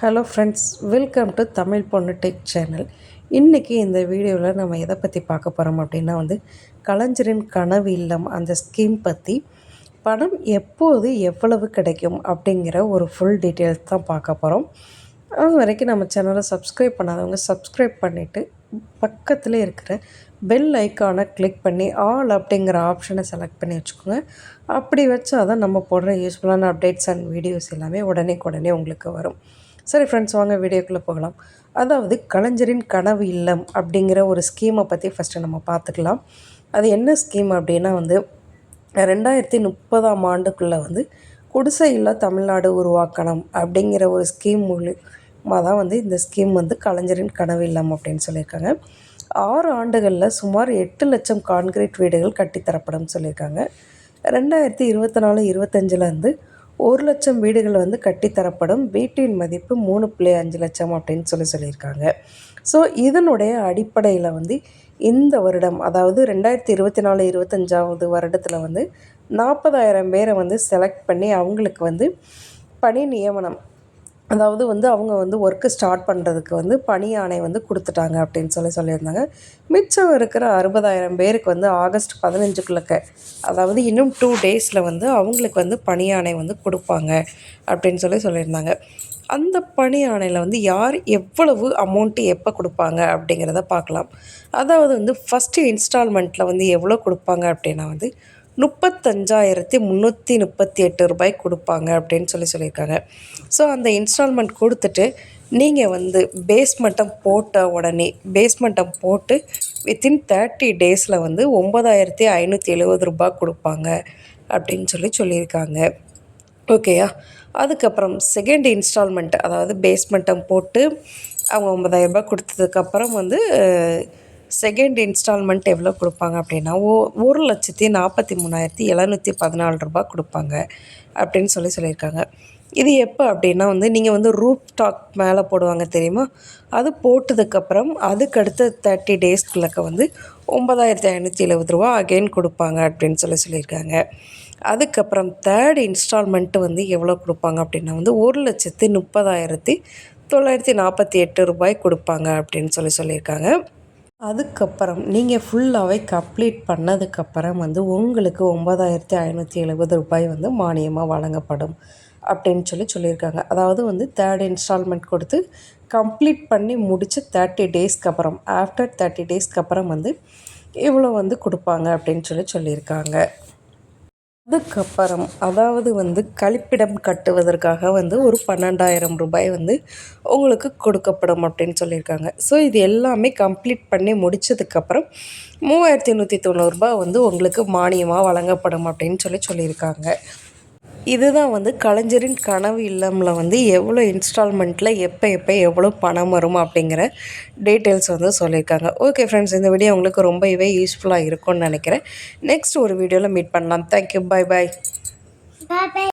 Hello friends welcome to Tamil பொண்ணு tech channel இன்றைக்கி இந்த வீடியோவில் நம்ம எதை பற்றி பார்க்க போகிறோம் அப்படின்னா வந்து கலைஞரின் கனவு இல்லம் அந்த ஸ்கீம் பற்றி பணம் எப்போது எவ்வளவு கிடைக்கும் அப்படிங்கிற ஒரு ஃபுல் டீட்டெயில்ஸ் தான் பார்க்க போகிறோம் அது வரைக்கும் நம்ம சேனலை சப்ஸ்கிரைப் பண்ணாதவங்க சப்ஸ்கிரைப் பண்ணிவிட்டு பக்கத்தில் இருக்கிற பெல் ஐக்கானை கிளிக் பண்ணி ஆல் அப்படிங்கிற ஆப்ஷனை செலக்ட் பண்ணி வச்சுக்கோங்க. அப்படி வச்சால் தான் நம்ம போடுற யூஸ்ஃபுல்லான அப்டேட்ஸ் அண்ட் வீடியோஸ் எல்லாமே உடனே உடனே உங்களுக்கு வரும். சரி ஃப்ரெண்ட்ஸ் வாங்க வீடியோக்குள்ளே போகலாம். அதாவது கலைஞரின் கனவு இல்லம் அப்படிங்கிற ஒரு ஸ்கீமை பற்றி ஃபஸ்ட்டு நம்ம பார்த்துக்கலாம். அது என்ன ஸ்கீம் அப்படின்னா வந்து ரெண்டாயிரத்தி முப்பதாம் ஆண்டுக்குள்ளே வந்து குடிசை இல்லா தமிழ்நாடு உருவாக்கணும் அப்படிங்கிற ஒரு ஸ்கீம் மூலியமாக தான் வந்து இந்த ஸ்கீம் வந்து கலைஞரின் கனவு இல்லம் அப்படின்னு சொல்லியிருக்காங்க. ஆறு ஆண்டுகளில் சுமார் எட்டு லட்சம் கான்கிரீட் வீடுகள் கட்டித்தரப்படும் சொல்லியிருக்காங்க. ரெண்டாயிரத்தி இருபத்தி நாலு இருபத்தஞ்சிலேருந்து ஒரு லட்சம் வீடுகள் வந்து கட்டித்தரப்படும். வீட்டின் மதிப்பு மூணு புள்ளி அஞ்சு லட்சம் அப்படின்னு சொல்லி சொல்லியிருக்காங்க. ஸோ இதனுடைய அடிப்படையில் வந்து இந்த வருடம் அதாவது ரெண்டாயிரத்தி இருபத்தி நாலு இருபத்தஞ்சாவது வருடத்தில் வந்து நாற்பதாயிரம் பேரை வந்து செலக்ட் பண்ணி அவங்களுக்கு வந்து பணி நியமனம் அதாவது வந்து அவங்க வந்து ஒர்க்கு ஸ்டார்ட் பண்ணுறதுக்கு வந்து பணி ஆணை வந்து கொடுத்துட்டாங்க அப்படின்னு சொல்லி சொல்லியிருந்தாங்க. மிச்சம் இருக்கிற அறுபதாயிரம் பேருக்கு வந்து ஆகஸ்ட் பதினஞ்சுக்குள்ளக்க அதாவது இன்னும் டூ டேஸில் வந்து அவங்களுக்கு வந்து பணி ஆணை வந்து கொடுப்பாங்க அப்படின்னு சொல்லி சொல்லியிருந்தாங்க. அந்த பணி ஆணையில் வந்து யார் எவ்வளவு அமௌண்ட்டு எப்போ கொடுப்பாங்க அப்படிங்கிறத பார்க்கலாம். அதாவது வந்து ஃபஸ்ட்டு இன்ஸ்டால்மெண்ட்டில் வந்து எவ்வளோ கொடுப்பாங்க அப்படின்னா வந்து முப்பத்தஞ்சாயிரத்தி முந்நூற்றி முப்பத்தி எட்டு ரூபாய் கொடுப்பாங்க அப்படின்னு சொல்லி சொல்லியிருக்காங்க. ஸோ அந்த இன்ஸ்டால்மெண்ட் கொடுத்துட்டு நீங்கள் வந்து பேஸ்மெண்ட்டம் போட்ட உடனே பேஸ்மெண்ட்டம் போட்டு வித்தின் தேர்ட்டி டேஸில் வந்து ஒம்பதாயிரத்தி ஐநூற்றி எழுபது ரூபாய் கொடுப்பாங்க அப்படின்னு சொல்லி சொல்லியிருக்காங்க. ஓகேயா அதுக்கப்புறம் செகண்ட் இன்ஸ்டால்மெண்ட் அதாவது பேஸ்மெண்ட்டம் போட்டு அவங்க ஒம்பதாயிரரூபா கொடுத்ததுக்கப்புறம் வந்து செகண்ட் இன்ஸ்டால்மெண்ட் எவ்வளோ கொடுப்பாங்க அப்படின்னா ஓ ஒரு லட்சத்தி நாற்பத்தி மூணாயிரத்தி எழுநூற்றி பதினாலு ரூபா கொடுப்பாங்க அப்படின்னு சொல்லி சொல்லியிருக்காங்க. இது எப்போ அப்படின்னா வந்து நீங்கள் வந்து ரூப் டாக் மேலே போடுவாங்க தெரியுமா? அது போட்டதுக்கப்புறம் அதுக்கு அடுத்த தேர்ட்டி டேஸ்க்குள்ளக்க வந்து ஒம்பதாயிரத்தி ஐநூற்றி எழுபது ரூபா அகெயின் கொடுப்பாங்க அப்படின்னு சொல்லி சொல்லியிருக்காங்க. அதுக்கப்புறம் தேர்ட் இன்ஸ்டால்மெண்ட்டு வந்து எவ்வளோ கொடுப்பாங்க அப்படின்னா வந்து ஒரு லட்சத்தி முப்பதாயிரத்தி தொள்ளாயிரத்தி நாற்பத்தி எட்டு ரூபாய் கொடுப்பாங்க அப்படின்னு சொல்லி சொல்லியிருக்காங்க. அதுக்கப்புறம் நீங்கள் ஃபுல்லாகவே கம்ப்ளீட் பண்ணதுக்கப்புறம் வந்து உங்களுக்கு ஒம்பதாயிரத்தி ஐநூற்றி எழுபது ரூபாய் வந்து மானியமாக வழங்கப்படும் அப்படின்னு சொல்லி சொல்லியிருக்காங்க. அதாவது வந்து தேர்ட் இன்ஸ்டால்மெண்ட் கொடுத்து கம்ப்ளீட் பண்ணி முடித்து தேர்ட்டி டேஸ்க்கு அப்புறம் ஆஃப்டர் தேர்ட்டி டேஸ்க்கு அப்புறம் வந்து இவ்வளோ வந்து கொடுப்பாங்க அப்படின்னு சொல்லி சொல்லியிருக்காங்க. அதுக்கப்புறம் அதாவது வந்து கழிப்பிடம் கட்டுவதற்காக வந்து ஒரு பன்னெண்டாயிரம் ரூபாய் வந்து உங்களுக்கு கொடுக்கப்படும் அப்படின்னு சொல்லியிருக்காங்க. ஸோ இது எல்லாமே கம்ப்ளீட் பண்ணி முடித்ததுக்கப்புறம் மூவாயிரத்தி நூற்றி தொண்ணூறுரூபா வந்து உங்களுக்கு மானியமாக வழங்கப்படும் அப்படின்னு சொல்லி சொல்லியிருக்காங்க. இதுதான் வந்து கலைஞரின் கனவு இல்லமில் வந்து எவ்வளோ இன்ஸ்டால்மெண்ட்டில் எப்போ எப்போ எவ்வளோ பணம் வரும் அப்படிங்கிற டீட்டெயில்ஸ் வந்து சொல்லியிருக்காங்க. ஓகே ஃப்ரெண்ட்ஸ் இந்த வீடியோ உங்களுக்கு ரொம்பவே யூஸ்ஃபுல்லாக இருக்கும்னு நினைக்கிறேன். நெக்ஸ்ட் ஒரு வீடியோவில் மீட் பண்ணலாம். தேங்க்யூ பாய் பாய்